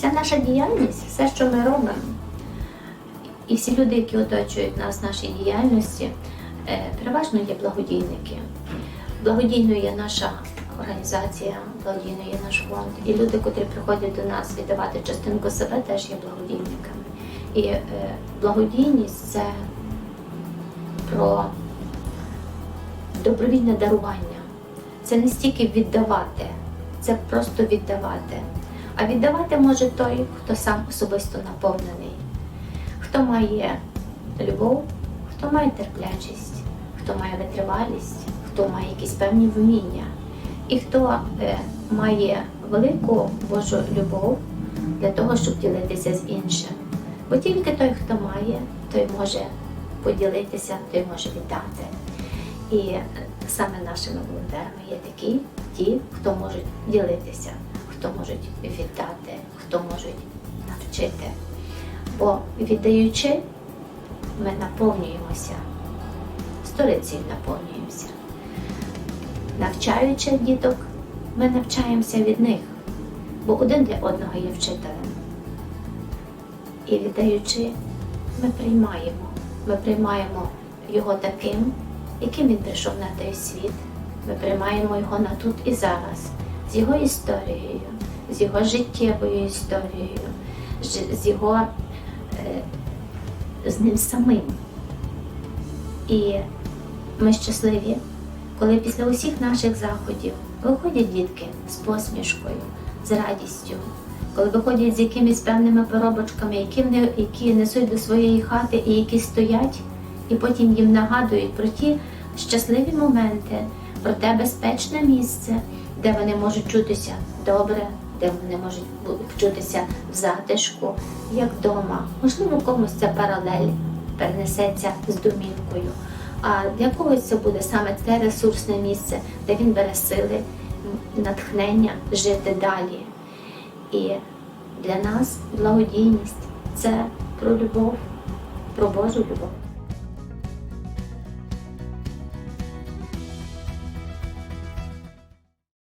Вся наша діяльність, все, що ми робимо, і всі люди, які оточують нас в нашій діяльності, е, переважно є благодійники. Благодійною є наша організація, благодійною є наш фонд. І люди, котрі приходять до нас віддавати частинку себе, теж є благодійниками. І е, благодійність це про добровільне дарування. Це не стільки віддавати, це просто віддавати. А віддавати може той, хто сам особисто наповнений, хто має любов, хто має терплячість, хто має витривалість, хто має якісь певні вміння, і хто е, має велику Божу любов для того, щоб ділитися з іншим. Бо тільки той, хто має, той може поділитися, той може віддати. І саме нашими волонтерами є такі, ті, хто можуть ділитися, хто можуть віддати, хто можуть навчити. Бо віддаючи, ми наповнюємося, сторицею наповнюємося. Навчаючи діток, ми навчаємося від них, бо один для одного є вчителем. І віддаючи, ми приймаємо. Ми приймаємо його таким, яким він прийшов на той світ. Ми приймаємо його на тут і зараз, з його історією, з його життєвою історією, з- його е, з ним самим. І ми щасливі, коли після усіх наших заходів виходять дітки з посмішкою, з радістю, коли виходять з якимись певними поробочками, які, які несуть до своєї хати і які стоять, і потім їм нагадують про ті щасливі моменти, про те безпечне місце, де вони можуть чутися добре, де вони можуть вчутися в затишку, як вдома. Можливо, комусь ця паралель перенесеться з домівкою. А для когось це буде саме те ресурсне місце, де він бере сили, натхнення жити далі. І для нас благодійність це про любов, про Божу любов.